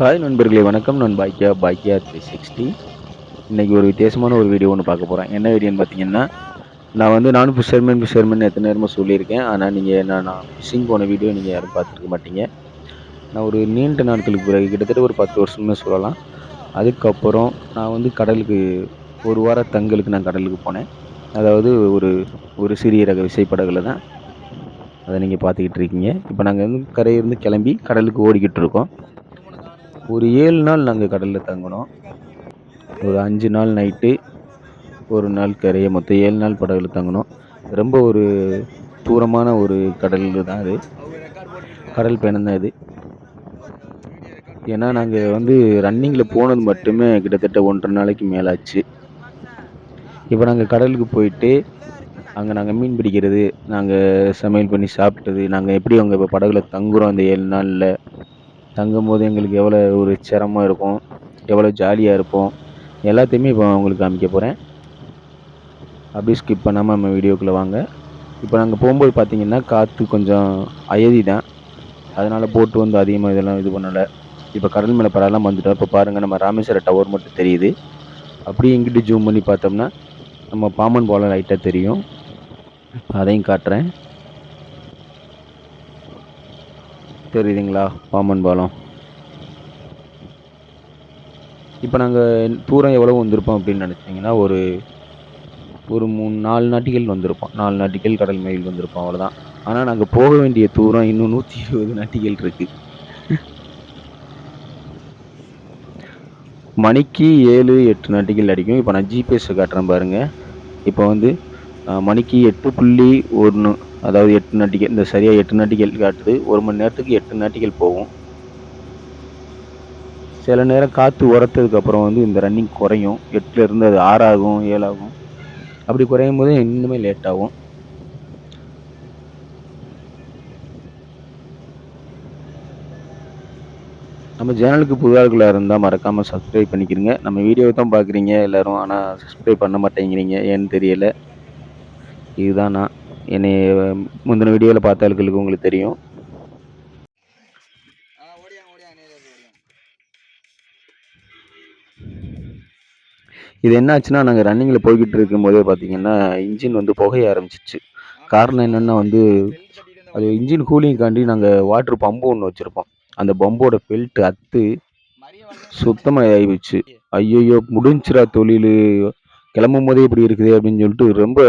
Hi நண்பர்களே வணக்கம். நான் பாக்கியா பாக்கியா த்ரீ சிக்ஸ்டி இன்றைக்கி ஒரு வித்தியாசமான ஒரு வீடியோ ஒன்று பார்க்க போகிறேன் என்ன வீடியோன்னு பார்த்தீங்கன்னா நான் வந்து நானும் ஃபிஷர்மேன் ஃபிஷர்மேன் எத்தனை நேரமாக சொல்லியிருக்கேன். ஆனால் நீங்கள் நான் நான் ஃபிஷிங் போன வீடியோ நீங்கள் யாரும் பார்த்துருக்க மாட்டீங்க. நான் ஒரு நீண்ட நாட்களுக்கு பிறகு கிட்டத்தட்ட ஒரு பத்து வருஷம்னு சொல்லலாம். அதுக்கப்புறம் நான் வந்து கடலுக்கு ஒரு வார தங்களுக்கு நான் கடலுக்கு போனேன். அதாவது ஒரு ஒரு சிறிய ரக விசைப்படகுல தான். அதை நீங்கள் பார்த்துக்கிட்டு இருக்கீங்க. இப்போ நாங்கள் வந்து கரையிலேருந்து கிளம்பி கடலுக்கு ஓடிக்கிட்டு இருக்கோம். ஒரு ஏழு நாள் நாங்கள் கடலில் தங்கினோம். ஒரு அஞ்சு நாள் நைட்டு ஒரு நாள் கரையை மொத்தம் ஏழு நாள் படகுல தங்கினோம். ரொம்ப ஒரு தூரமான ஒரு கடல் தான் அது. கடல் பயணம் தான் இது. ஏன்னா நாங்கள் வந்து ரன்னிங்கில் போனது மட்டுமே கிட்டத்தட்ட ஒன்றரை நாளைக்கு மேலாச்சு. இப்போ நாங்கள் கடலுக்கு போயிட்டு அங்கே நாங்கள் மீன் பிடிக்கிறது நாங்கள் சமையல் பண்ணி சாப்பிட்டது நாங்கள் எப்படி அங்கே இப்போ படகுல தங்குறோம் அந்த ஏழு நாளில் தங்கும்போது எங்களுக்கு எவ்வளோ ஒரு சிரமம் இருக்கும் எவ்வளோ ஜாலியாக இருப்போம் எல்லாத்தையுமே இப்போ உங்களுக்கு காமிக்க போகிறேன் அப்படியே ஸ்கிப் பண்ணாமல் நம்ம வீடியோக்குள்ளே வாங்க. இப்போ நாங்கள் போகும்போது பார்த்திங்கன்னா காற்று கொஞ்சம் அயதி தான் அதனால் போட்டு வந்து அதிகமாக இதெல்லாம் இது பண்ணலை. இப்போ கடல் மேலே படம்லாம் வந்துட்டோம். இப்போ பாருங்கள் நம்ம ராமேஸ்வரம் டவர் மட்டும் தெரியுது. அப்படியே எங்கிட்டு ஜூம் பண்ணி பார்த்தோம்னா நம்ம பாம்பன் போல லைட்டாக தெரியும். அதையும் காட்டுறேன். தெரியுதுங்களா? பாம்பன் பாலம். இப்போ நாங்கள் தூரம் எவ்வளோ வந்திருப்போம் அப்படின்னு நினச்சிங்கன்னா ஒரு ஒரு மூணு நாலு நாட்டிகள் வந்திருப்போம். நாலு நாட்டிகள் கடல் மயில் வந்திருப்போம் அவ்வளோதான் ஆனால் நாங்கள் போக வேண்டிய தூரம் இன்னும் நூற்றி இருபது நாட்டிகள் இருக்குது மணிக்கு ஏழு எட்டு நாட்டிகள் அடிக்கும். இப்போ நான் ஜிபிஎஸ் காட்டுறேன் பாருங்கள் இப்போ வந்து மணிக்கு எட்டு புள்ளி ஒன்று அதாவது எட்டு நாட்டிகள் இந்த சரியாக எட்டு நாட்டிகள் காட்டுது. ஒரு மணி நேரத்துக்கு எட்டு நாட்டிகள் போகும். சில நேரம் காற்று உரத்ததுக்கப்புறம் வந்து இந்த ரன்னிங் குறையும். எட்டுலேருந்து அது ஆறாகும் ஏழாகும். அப்படி குறையும் போது இன்னுமே லேட் ஆகும். நம்ம சேனலுக்கு புதார்களாக இருந்தால் மறக்காமல் சப்ஸ்கிரைப் பண்ணிக்கிறீங்க நம்ம வீடியோவை தான் பார்க்குறீங்க எல்லோரும். ஆனால் சப்ஸ்கிரைப் பண்ண மாட்டேங்கிறீங்க. ஏன்னு தெரியலை. இதுதான் நான். என்னை முந்தின வீடியோவில் பார்த்த ஆட்களுக்கு உங்களுக்கு தெரியும். இது என்ன ஆச்சுன்னா நாங்கள் ரன்னிங்கில் போய்கிட்டு இருக்கும்போதே பார்த்தீங்கன்னா இன்ஜின் வந்து புகைய ஆரம்பிச்சிச்சு. காரணம் என்னென்னா வந்து அது இன்ஜின் கூலிங்காண்டி நாங்கள் வாட்ரு பம்பு ஒன்று வச்சுருப்போம். அந்த பம்போட பெல்ட் அத்து சுத்தமாக ஆகிடுச்சு ஐயோயோ முடிஞ்சிரா தொழில். கிளம்பும் போதே இப்படி இருக்குது அப்படின்னு சொல்லிட்டு ரொம்ப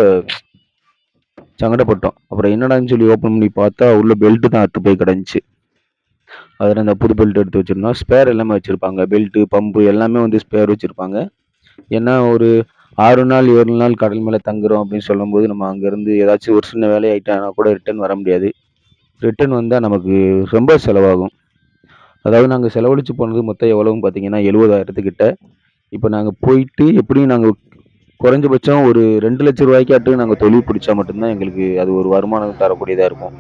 சங்கடப்பட்டோம். அப்புறம் என்னடான்னு சொல்லி ஓப்பன் பண்ணி பார்த்தா உள்ள பெல்ட்டு தான் அத்து போய் கிடந்துச்சு. அதில் அந்த புது பெல்ட் எடுத்து வச்சுருந்தோம். ஸ்பேர் எல்லாமே வச்சுருப்பாங்க. பெல்ட்டு பம்பு எல்லாமே வந்து ஸ்பேர் வச்சுருப்பாங்க. ஏன்னா ஒரு ஆறு நாள் ஏழு நாள் கடல் மேலே தங்குறோம் அப்படின்னு சொல்லும்போது நம்ம அங்கேருந்து ஏதாச்சும் ஒரு சின்ன வேலையாயிட்டானா கூட ரிட்டன் வர முடியாது. ரிட்டர்ன் வந்தால் நமக்கு ரொம்ப செலவாகும். அதாவது நாங்கள் செலவழித்து போனது மொத்தம் எவ்வளோன்னு பார்த்தீங்கன்னா எழுபதாயிரத்துக்கிட்ட. இப்போ நாங்கள் போயிட்டு எப்படியும் நாங்கள் குறைஞ்சபட்சம் ஒரு ரெண்டு லட்ச ரூபாய்க்காட்டு நாங்கள் தொழில் பிடிச்சா மட்டும்தான் எங்களுக்கு அது ஒரு வருமானம் தரக்கூடியதாக இருக்கும்.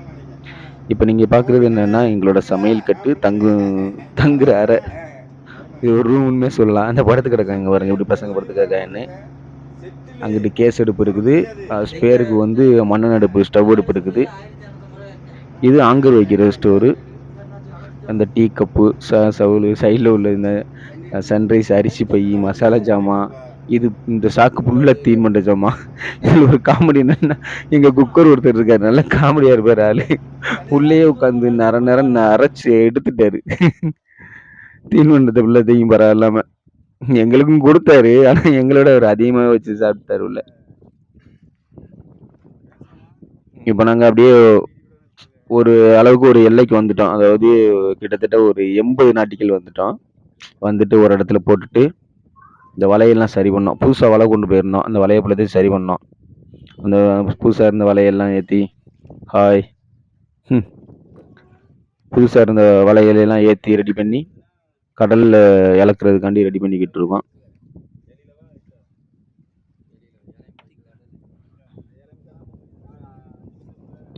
இப்போ நீங்கள் பார்க்குறது என்னென்னா எங்களோட சமையல் கட்டு தங்கு தங்குற அறை. இது ஒரு ரூம்னே சொல்லலாம். அந்த படத்துக்கு கிடக்காங்க பாருங்க. இப்படி பசங்க படத்துக்கு கிடக்காங்கன்னு. அங்கிட்டு கேஸ் அடுப்பு இருக்குது. ஸ்பேருக்கு வந்து மண்ணெண் அடுப்பு ஸ்டவ் அடுப்பு இருக்குது. இது ஆங்கர் வைக்கிற ஸ்டோரு. அந்த டீ கப்பு ச சவுல் சைடில் உள்ள இந்த சன்ரைஸ் அரிசி பை மசாலா ஜாமான் இது இந்த சாக்கு ஃபுல்லாக தீன் பண்ணுற இதில் ஒரு காமெடி என்னென்னா எங்கள் குக்கர் ஒருத்தர் இருக்கார் நல்ல காமெடியாக இருப்பார் ஆள். உள்ளே உட்காந்து நர நேரம் அரைச்சி எடுத்துட்டாரு. தீன்மண்டத்தை உள்ளத்தையும் பரவாயில்லாமல் எங்களுக்கும் கொடுத்தாரு ஆனால் எங்களோட அவர் அதிகமாக வச்சு சாப்பிட்டாரு உள்ள. இப்போ நாங்கள் அப்படியே ஒரு அளவுக்கு ஒரு எல்லைக்கு வந்துட்டோம். அதாவது கிட்டத்தட்ட ஒரு எண்பது நாட்டிகள் வந்துட்டோம். வந்துட்டு ஒரு இடத்துல போட்டுட்டு இந்த வலையெல்லாம் சரி பண்ணோம். புதுசாக வலை கொண்டு போயிருந்தோம். அந்த வலையை பழத்தையும் சரி பண்ணோம். அந்த புதுசாக இருந்த வலையெல்லாம் ஏற்றி ஹாய் புதுசாக இருந்த வலைகளெல்லாம் ஏற்றி ரெடி பண்ணி கடலில் இழக்கிறதுக்காண்டி ரெடி பண்ணிக்கிட்டு இருக்கோம்.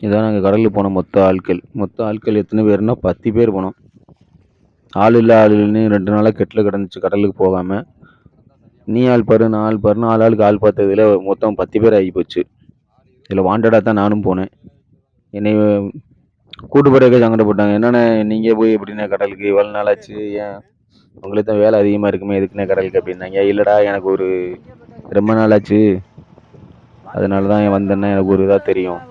இதான் நாங்கள் கடலுக்கு போன மொத்த ஆட்கள். மொத்த ஆட்கள் எத்தனை பேர்னா பத்து பேர் போனோம். ஆள் இல்லை ஆள் இல்லைன்னு ரெண்டு நாளாக கெட்டில் கிடந்துச்சு கடலுக்கு போகாமல் நீ ஆள் பாரு நான் ஆள் பாருன்னு ஆள் ஆளுக்கு ஆள் பார்த்ததுல மொத்தம் பத்து பேர் ஆகி போச்சு. இதில் வாண்டடாக தான் நானும் போனேன். என்னை கூட்டுப்படையாக சங்கடம் சங்கடப்பட்டாங்க. என்னென்ன நீங்கள் போய் எப்படின்னா கடலுக்கு? இவ்வளோ நாளாச்சு ஏன்? உங்களுக்கு தான் வேலை அதிகமாக இருக்குமே எதுக்குண்ணே கடலுக்கு அப்படின்னாங்க. இல்லைடா எனக்கு ஒரு ரொம்ப நாள் ஆச்சு. அதனால தான் வந்தேன்னா எனக்கு ஒரு இதாக தெரியும்.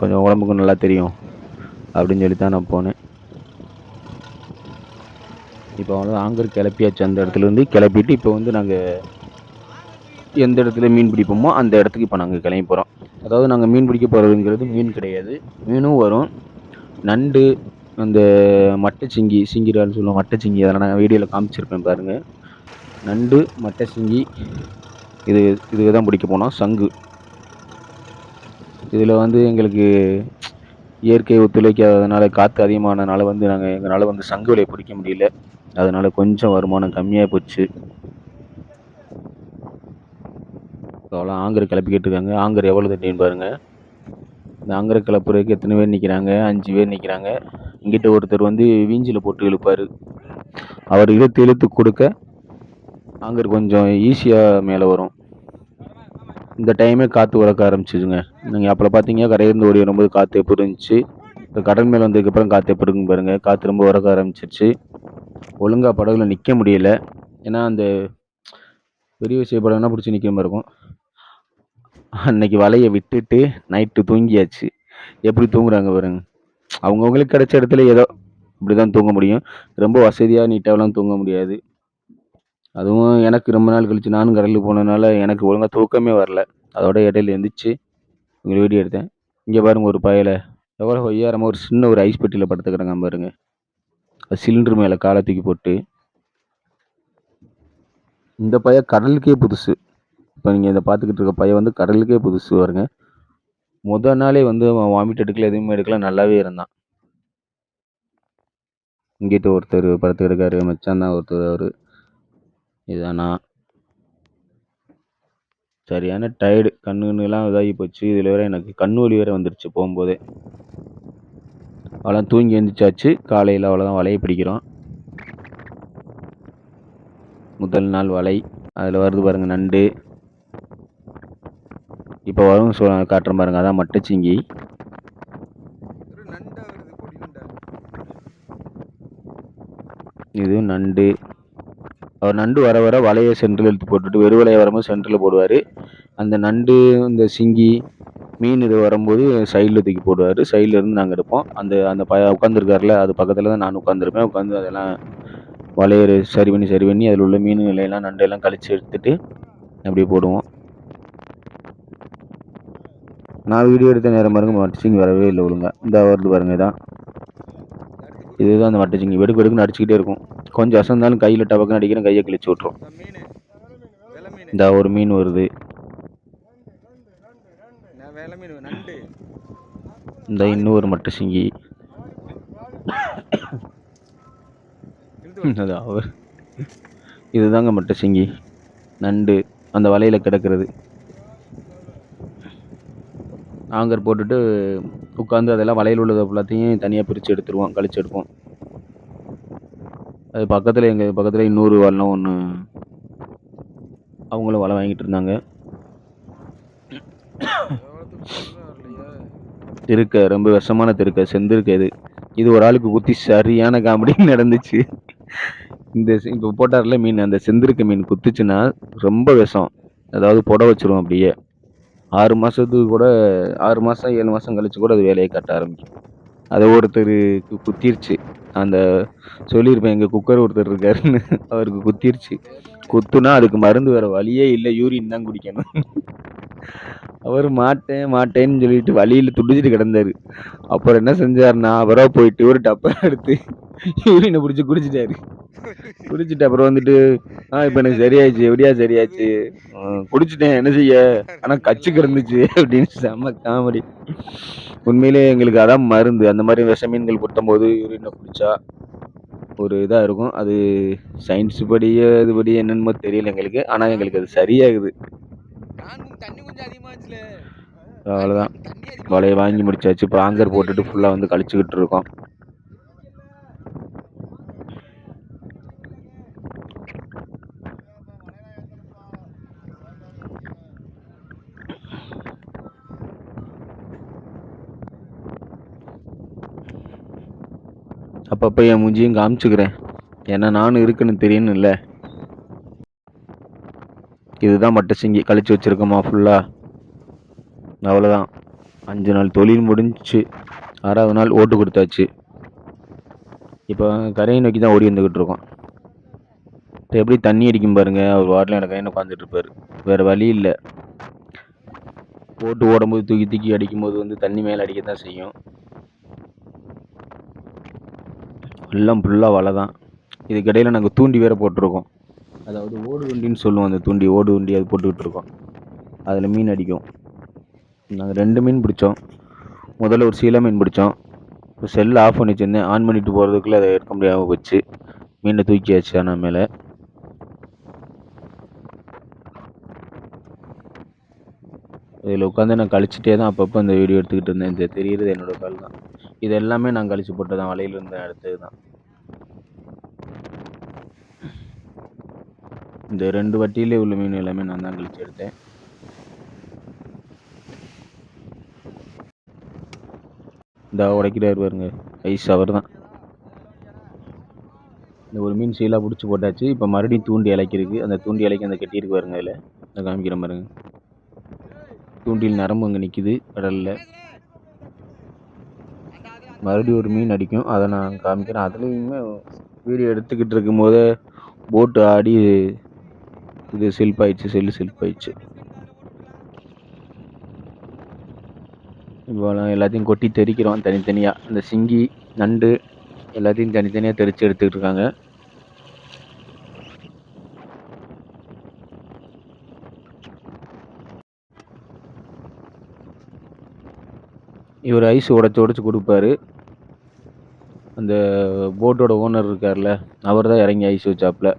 கொஞ்சம் உடம்புக்கும் நல்லா தெரியும். அப்படின்னு சொல்லி தான் நான் போனேன். இப்போ அவ்வளோ ஆங்கர் கிளப்பியாச்சு அந்த இடத்துலேருந்து கிளப்பிட்டு இப்போ வந்து நாங்கள் எந்த இடத்துல மீன் பிடிப்போமோ அந்த இடத்துக்கு இப்போ நாங்கள் கிளம்பி போகிறோம் அதாவது நாங்கள் மீன் பிடிக்க போகிறதுங்கிறது மீன் கிடையாது. மீனும் வரும். நண்டு அந்த மட்டை சிங்கி சிங்கிரான்னு சொல்லுவோம் மட்டை சிங்கி. அதெல்லாம் நான் வீடியோவில் காமிச்சிருப்பேன் பாருங்கள் நண்டு மட்டை சிங்கி இது இதுக்கு தான் பிடிக்க போனோம். சங்கு. இதில் வந்து எங்களுக்கு இயற்கை ஒத்துழைக்காததுனால காற்று அதிகமானதுனால வந்து நாங்கள் எங்களால் வந்து சங்கு விலையை பிடிக்க முடியல. அதனால கொஞ்சம் வருமானம் கம்மியாக போச்சு. அவ்வளோ ஆங்கர் கிளப்பிக்கிட்டு இருக்காங்க. ஆங்கர் எவ்வளோ தண்ணின்னு பாருங்கள் இந்த ஆங்கரை கிளப்புறதுக்கு எத்தனை பேர் நிற்கிறாங்க அஞ்சு பேர் நிற்கிறாங்க இங்கிட்ட ஒருத்தர் வந்து வீஞ்சில் போட்டு இழுப்பார். அவர் இழுத்து இழுத்து கொடுக்க ஆங்கர் கொஞ்சம் ஈஸியாக மேலே வரும். இந்த டைமே காற்று உறக்க ஆரம்பிச்சிதுங்க. நீங்கள் அப்போ பார்த்தீங்க கரையிலேருந்து ஓடி வரும்போது காற்று எப்படி இருந்துச்சு? இப்போ கடல் மேலே வந்ததுக்கப்புறம் காற்று எப்படி இருக்குன்னு பாருங்கள் காற்று ரொம்ப உறக்க ஆரம்பிச்சிருச்சு. ஒழுங்காக படகுல நிற்க முடியல. ஏன்னா அந்த பெரிய விஷய படகுனா பிடிச்சி நிற்கிற மாதிரி இருக்கும். அன்னைக்கு வலையை விட்டுட்டு நைட்டு தூங்கியாச்சு. எப்படி தூங்குறாங்க பாருங்க. அவங்கவுங்களுக்கு கிடைச்ச இடத்துல ஏதோ இப்படி தான் தூங்க முடியும். ரொம்ப வசதியாக நீட்டாகலாம் தூங்க முடியாது. அதுவும் எனக்கு ரொம்ப நாள் கழிச்சு நானும் கடலுக்கு போனதுனால எனக்கு ஒழுங்காக தூக்கமே வரல. அதோட இடையில எழுந்திரிச்சு உங்கள் வீடியோ எடுத்தேன். இங்கே பாருங்கள் ஒரு பயலை. எவ்வளோ ஒய்யாரமாக ஒரு சின்ன ஒரு ஐஸ் பெட்டியில் படுத்துக்கிறாங்க பாருங்கள் சிலிண்டர் மேலே காலை தூக்கி போட்டு இந்த பைய கடலுக்கே புதுசு. இப்போ நீங்கள் இதை பார்த்துக்கிட்டு இருக்க பையன் வந்து கடலுக்கே புதுசு வருங்க முத நாளே வந்து அவன் வாமிட் எடுக்கல எதுவுமே எடுக்கல நல்லாவே இருந்தான். இங்கிட்ட ஒருத்தர் படத்துக்கு எடுக்காரு மச்சான் தான் ஒருத்தர் அவர். இதானா? சரியான டயர்டு கண்ணு கண்ணுலாம் இதாகி போச்சு. இதில் வேற எனக்கு கண்ணு வலி வேற வந்துருச்சு போகும்போதே. அவளாம் தூங்கி எழுந்திரிச்சாச்சு காலையில் அவ்வளோதான் வலையை பிடிக்கிறோம். முதல் நாள் வலை. அதில் வருது பாருங்கள் நண்டு. இப்போ வரும் சொ காட்டுறேன் பாருங்கள் அதான் மட்டச்சிங்கி இது நண்டு. அவர் நண்டு வர வர வலையை சென்ட்ரில் எடுத்து போட்டுட்டு வெறுவலையை வரும்போது சென்டரில் போடுவார். அந்த நண்டு இந்த சிங்கி மீன் இது வரும்போது சைடில் தூக்கி போடுவார். சைடில் இருந்து நாங்கள் எடுப்போம். அந்த அந்த ப உட்காந்துருக்காருல அது பக்கத்தில் தான் நான் உட்காந்துருப்பேன் உட்காந்து அதெல்லாம் வலையை சரி பண்ணி சரி பண்ணி அதில் உள்ள மீன் எல்லாம் நண்டெல்லாம் கழிச்சு எடுத்துட்டு அப்படியே போடுவோம். நான் வீடியோ எடுத்த நேரம் பாருங்க மட்டச்சிங்கி வரவே இல்லை ஒழுங்க. இந்த வருது பாருங்க இதான் இதுதான் அந்த மட்டச்சிங்கி வெடுக்கு வெடுக்குன்னு அடிச்சுக்கிட்டே இருக்கும். கொஞ்சம் அசந்தாலும் கையில் டபக்குன்னு அடிக்கிறேன் கையை கிழிச்சு விட்ரும் இந்த ஒரு மீன் வருது நான் வெலை மீன் நண்டு இந்த இன்னும் ஒரு மட்டை சிங்கி. அது அவர் இதுதாங்க மட்டை சிங்கி. நண்டு அந்த வலையில் கிடக்கிறது. ஆங்கர் போட்டுட்டு உட்காந்து அதெல்லாம் வலையில் உள்ளதை எல்லாத்தையும் தனியாக பிரித்து எடுத்துருவோம் கழிச்சு எடுப்போம். அது பக்கத்தில் எங்கள் பக்கத்தில் இன்னொரு வல்லம் ஒன்று அவங்களும் வலை வாங்கிட்டு இருந்தாங்க. திருக்க ரொம்ப விஷமான திருக்க செந்திருக்க இது. இது ஒரு ஆளுக்கு குத்தி சரியான காமெடி நடந்துச்சு. இந்த இப்போ போட்டார்ல மீன் அந்த செந்திருக்க மீன் குத்துச்சுன்னா ரொம்ப விஷம். அதாவது புட வச்சிரும் அப்படியே. ஆறு மாதத்துக்கு கூட ஆறு மாதம் ஏழு மாதம் கழிச்சு கூட அது வேலையை கட்ட ஆரம்பிக்கும். அதை ஒருத்தருக்கு குத்திருச்சு. அந்த சொல்லியிருப்பேன் எங்கள் குக்கர் ஒருத்தர் இருக்காருன்னு. அவருக்கு குத்திருச்சு. குத்துனா அதுக்கு மருந்து வேற வழியே இல்லை யூரின் தான் குடிக்கணும். அவர் மாட்டேன் மாட்டேன்னு சொல்லிட்டு வழியில் துடிச்சிட்டு கிடந்தாரு. அப்புறம் என்ன செஞ்சார்னா அவராக போயிட்டு ஒரு டப்பா எடுத்து யூரினை பிடிச்சி குடிச்சிட்டாரு. குடிச்சிட்டு அப்புறம் வந்துட்டு ஆ இப்போ எனக்கு சரியாயிடுச்சு. எப்படியா சரியாச்சு? குடிச்சிட்டேன். என்ன செய்ய? ஆனால் கச்சு கிடந்துச்சு அப்படின்னு செம்ம காமெடி. உண்மையிலே எங்களுக்கு அதான் மருந்து. அந்த மாதிரி விஷ மீன்கள் கொட்டும் போது யூரினை குடிச்சா ஒரு இதாக இருக்கும். அது சயின்ஸ் படியே இது படி என்னென்னமோ தெரியல எங்களுக்கு. ஆனால் எங்களுக்கு அது சரியாகுது. அவ்வளோதான் வலையை வாங்கி முடிச்சாச்சு. இப்போ ஆங்கர் போட்டுட்டு ஃபுல்லாக வந்து கழிச்சுக்கிட்டு இருக்கோம். அப்பப்போ என் மூஞ்சியும் காமிச்சுக்கிறேன். ஏன்னா நானும் இருக்குன்னு இல்லை இதுதான் மட்டை சிங்கி கழிச்சு வச்சிருக்கோமா ஃபுல்லாக அவ்வளோதான் அஞ்சு நாள் தொழில் முடிஞ்சு ஆறாவது நாள் ஓட்டு கொடுத்தாச்சு. இப்போ கரையை நோக்கி தான் ஓடி வந்துக்கிட்டு இருக்கோம். இப்போ எப்படி தண்ணி அடிக்கும் பாருங்கள் அவர் வாட்டில் எனக்கு கையில் உட்காந்துட்டு இருப்பாரு. வேறு வழி இல்லை. போட்டு ஓடும்போது தூக்கி தூக்கி அடிக்கும்போது வந்து தண்ணி மேலே அடிக்க தான் செய்யும். எல்லாம் ஃபுல்லாக வலை தான். இதுக்கிடையில் நாங்கள் தூண்டி வேறு போட்டிருக்கோம். அதாவது ஓடு வண்டின்னு சொல்லுவோம் அந்த தூண்டி ஓடு வண்டி அது போட்டுக்கிட்டு இருக்கோம் அதில் மீன் அடிக்கும். நாங்கள் ரெண்டு மீன் பிடிச்சோம். முதல்ல ஒரு சீலா மீன் பிடிச்சோம். இப்போ செல்லு ஆஃப் பண்ணி வச்சுருந்தேன். ஆன் பண்ணிட்டு போகிறதுக்குள்ளே அதை எடுக்க முடியாமல் போச்சு. மீனை தூக்கியாச்சு ஆனால் மேலே. இதில் உட்காந்து நான் கழிச்சிட்டே தான் அப்பப்போ அந்த வீடியோ எடுத்துக்கிட்டு இருந்தேன். இந்த தெரியுறது என்னோட கால் தான். இது எல்லாமே நான் கழிச்சு போட்டு தான். வலையில இருந்த எடுத்தது தான். இந்த ரெண்டு வட்டியிலே உள்ள மீன் எல்லாமே நான் தான் கழிச்சு எடுத்தேன். இந்த உடைக்கிறாரு பாருங்க. ஐஸ் அவர் தான். இந்த ஒரு மீன் சீலாக பிடிச்சி போட்டாச்சு. இப்போ மறுபடியும் தூண்டி இலைக்கிருக்கு. அந்த தூண்டி இலைக்கு அந்த கட்டியிருக்கு பாருங்க அதில். அதை காமிக்கிற பாருங்க. தூண்டில் நரம்பு அங்கே நிற்கிது கடலில். மறுபடியும் ஒரு மீன் அடிக்கும். அதை நான் காமிக்கிறேன். அதுலேயுமே வீடியோ எடுத்துக்கிட்டு இருக்கும்போது போட்டு ஆடி இது செல்ப் ஆயிடுச்சு செல்லு செல்ப் ஆயிடுச்சு. இப்போலாம் எல்லாத்தையும் கொட்டி தெறிக்கிறோம் தனித்தனியாக இந்த சிங்கி நண்டு எல்லாத்தையும் தனித்தனியாக தெறித்து எடுத்துக்கிட்டு இருக்காங்க. இவர் ஐஸ் உடச்சி உடச்சி கொடுப்பாரு. அந்த போட்டோட ஓனர் இருக்கார்ல அவர் தான் இறங்கி ஐஸ் வச்சாப்பில்.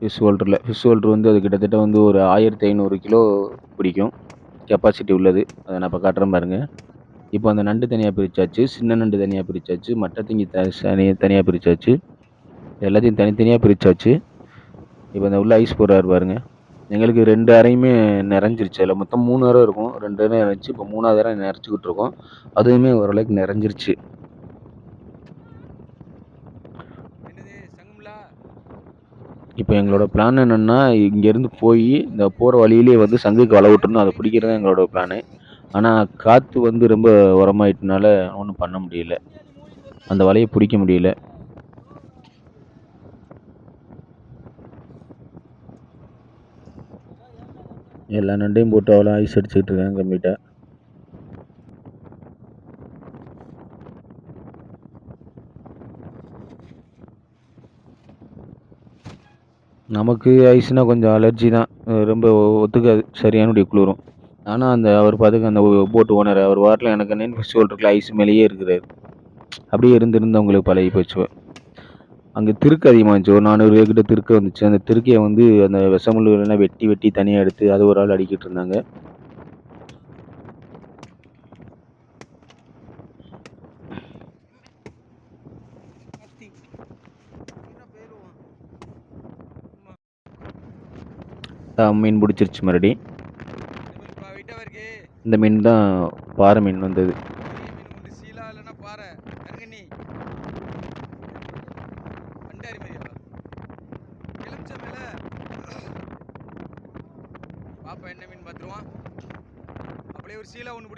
ஃபிஷ் ஹோல்டரில் ஃபிஷ் ஹோல்டர் வந்து அது கிட்டத்தட்ட வந்து ஒரு ஆயிரத்தி ஐநூறு கிலோ பிடிக்கும். கெப்பாசிட்டி உள்ளது. அதை நான் இப்போ காட்டுறேன் பாருங்கள் இப்போ அந்த நண்டு தனியாக பிரித்தாச்சு சின்ன நண்டு தனியாக பிரித்தாச்சு மட்டை திங்கி த தனியாக தனியாக பிரித்தாச்சு எல்லாத்தையும் தனித்தனியாக பிரிச்சாச்சு. இப்போ அந்த உள்ள ஐஸ் போடுறாரு பாருங்கள் எங்களுக்கு ரெண்டு அறையுமே நிறைஞ்சிருச்சு. அதில் மொத்தம் மூணு அறை இருக்கும். ரெண்டு அறை நிறைஞ்சி இப்போ மூணாவது அறை நிறைச்சிக்கிட்டு இருக்கோம். அதுவுமே ஓரளவுக்கு நிறைஞ்சிருச்சு. இப்போ எங்களோட பிளான் என்னென்னா இங்கேருந்து போய் இந்த போகிற வழியிலேயே வந்து சங்குக்கு வலை விட்டுறணும் அதை பிடிக்கிறது தான் எங்களோட பிளானு ஆனால் காற்று வந்து ரொம்ப உரமாயிட்டனால ஒன்றும் பண்ண முடியல. அந்த வலையை பிடிக்க முடியல. எல்லா நண்டையும் போட்டு அவ்வளோ ஐஸ் அடிச்சுக்கிட்டு இருக்காங்க கம்ப்ளீட்டாக நமக்கு ஐஸ்னால் கொஞ்சம் அலர்ஜி தான். ரொம்ப ஒத்துக்காது. சரியானுடைய குளிரும். ஆனால் அந்த அவர் பார்த்துக்க அந்த போட்டு ஓனர் அவர் வாட்டில் எனக்கு என்ன ஃபெஸ்டிவல் இருக்குல்ல ஐஸ் மேலேயே இருக்கிறார். அப்படியே இருந்திருந்து அவங்களுக்கு பழகி போச்சு. அங்கே திருக்கு அதிகமாக இருந்துச்சு ஒரு நானூறு கிட்ட திருக்கு வந்துச்சு. அந்த திருக்கையை வந்து அந்த விஷமுள்ளுகளெல்லாம் வெட்டி வெட்டி தனியாக எடுத்து அது ஒரு ஆள் அடிக்கிட்டு இருந்தாங்க. மீன் பிடிச்சிருச்சு மறுபடி இந்த மீன் தான் பாறை மீன் வந்தது பெரிய மீன் வந்து சீலா இல்லைன்னா பாறை கருங்கண்ணி பண்டாரி மாதிரியா எலுமிச்ச மேல பாப்பா என்ன மீன் பார்த்துருவான் அப்படியே ஒரு சீலா ஒன்று பிடிச்சாச்சு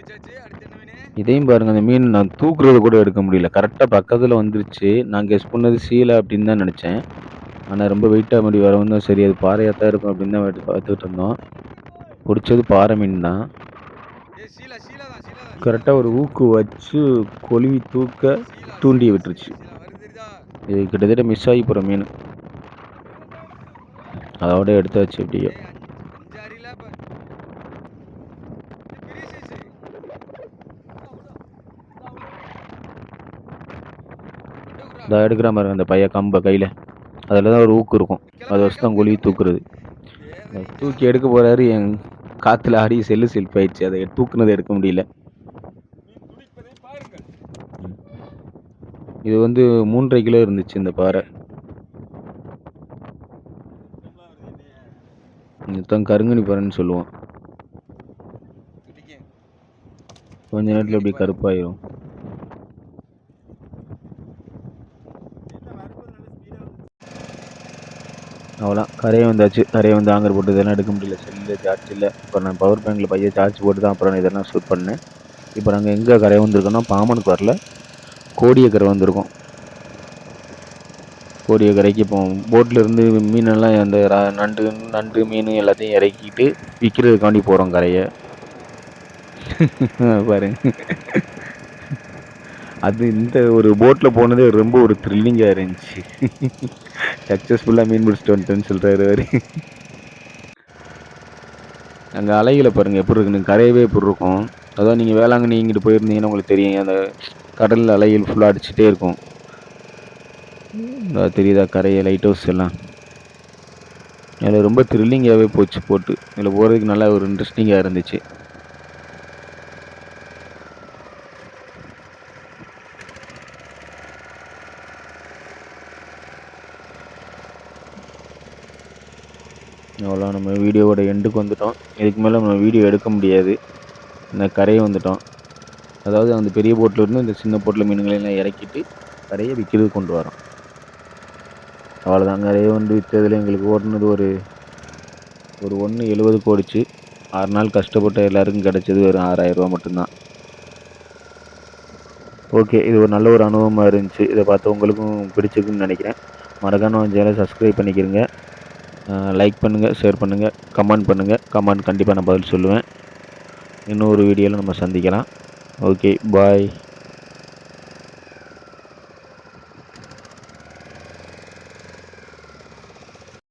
அடுத்து என்ன மீன் இதையும் பாருங்க அந்த மீன் நான் தூக்குறது கூட எடுக்க முடியல. கரெக்டாக பக்கத்தில் வந்துருச்சு. நான் கெஸ் பண்ணது சீலை அப்படின்னு தான் நினச்சேன். ஆனால் ரொம்ப வெயிட்டாக மாதிரி வரவும் தான் சரி. அது பாறையாக தான் இருக்கும் அப்படின்னு தான் பார்த்துக்கிட்டு இருந்தோம். பிடிச்சது பாறை மீன் தான். கரெக்டாக ஒரு ஊக்கு வச்சு கொழுவி தூக்க தூண்டி விட்டுருச்சு. இது கிட்டத்தட்ட மிஸ் ஆகி போகிற மீன். அதோட எடுத்தாச்சு அப்படியே ஏய், அஞ்சு- அஞ்சு அரியில இப்ப. இது பெரிய size. விட்டுக்குறா. இதை எடுக்கிற மாதிரி அந்த பையன் கம்பை கையில். அதில் தான் ஒரு ஊக்கு இருக்கும். அதை வச்சு தான் குழி தூக்குறது. தூக்கி எடுக்க போகிறாரு என் காற்றுல ஆடி செல்லு செல்ஃப் ஆயிடுச்சு அதை தூக்குனது எடுக்க முடியல. இது வந்து மூன்றரை கிலோ இருந்துச்சு இந்த பாறை. இதுதான் கருங்கனி பாறைன்னு சொல்லுவோம். கொஞ்ச நேரத்தில் இப்படி கருப்பாயிரும் அவ்வளோதான் கரையை வந்தாச்சு. கரையை வந்து ஆங்கர் போட்டு இதெல்லாம் எடுக்க முடியல. செல்லில் சார்ஜ் இல்லை. இப்போ நான் பவர் பேங்கில் பையன் சார்ஜ் போட்டு தான் அப்புறம் இதெல்லாம் ஷூட் பண்ணேன். இப்போ நாங்கள் எங்கே கரை வந்திருக்கோம்னா பாமனுக்கு வரல கோடியக்கரை வந்திருக்கோம். கோடியக்கரைக்கு இப்போ போட்டில் இருந்து மீனெல்லாம் அந்த நண்டு நண்டு மீன் எல்லாத்தையும் இறக்கிட்டு விற்கிறதுக்காண்டி போகிறோம் கரையை. பாருங்க அது இந்த ஒரு போட்டில் போனதே ரொம்ப ஒரு த்ரில்லிங்காக இருந்துச்சு. சக்ஸஸ்ஃபுல்லாக மீன் பிடிச்சிட்டு வந்துட்டேன்னு சொல்கிறாரு அவர். அங்கே அலைகளை பாருங்கள் எப்படி இருக்குன்னு. கரையவே எப்படி இருக்கும்? அதான் நீங்கள் வேளாங்கண்ணி இங்கிட்டு போயிருந்தீங்கன்னா உங்களுக்கு தெரியும். அந்த கடலில் அலைகள் ஃபுல்லாக அடிச்சுட்டே இருக்கும். அதான் தெரியுதா கரையை லைட் ஹவுஸ் எல்லாம். அதில் ரொம்ப த்ரில்லிங்காகவே போச்சு போட்டு. இதில் போகிறதுக்கு நல்லா ஒரு இன்ட்ரெஸ்டிங்காக இருந்துச்சு அவ்வளோ நம்ம வீடியோவோட எண்டுக்கு வந்துட்டோம். இதுக்கு மேலே நம்ம வீடியோ எடுக்க முடியாது. இந்த கரையை வந்துட்டோம். அதாவது அந்த பெரிய போட்டில் இருந்து இந்த சின்ன போட்டில் மீன்களெல்லாம் இறக்கிட்டு கரையை விற்கிறது கொண்டு வரோம். அவ்வளோதான் கரையை வந்து விற்றதில் எங்களுக்கு ஓட்டுனது ஒரு ஒரு ஒன்று எழுபது கோடிச்சு ஆறு நாள் கஷ்டப்பட்ட எல்லாருக்கும் கிடச்சது ஒரு ஆறாயிரரூவா மட்டும்தான். ஓகே இது ஒரு நல்ல ஒரு அனுபவமாக இருந்துச்சு. இதை பார்த்து உங்களுக்கும் பிடிச்சிருக்குன்னு நினைக்கிறேன். மறக்காமல் சேனலை சப்ஸ்கிரைப் பண்ணிக்கிறேங்க. லைக் பண்ணுங்கள் ஷேர் பண்ணுங்கள் கமெண்ட் பண்ணுங்கள் கமெண்ட் கண்டிப்பாக நான் பதில் சொல்லுவேன். இன்னொரு வீடியோவில் நம்ம சந்திக்கலாம். Okay bye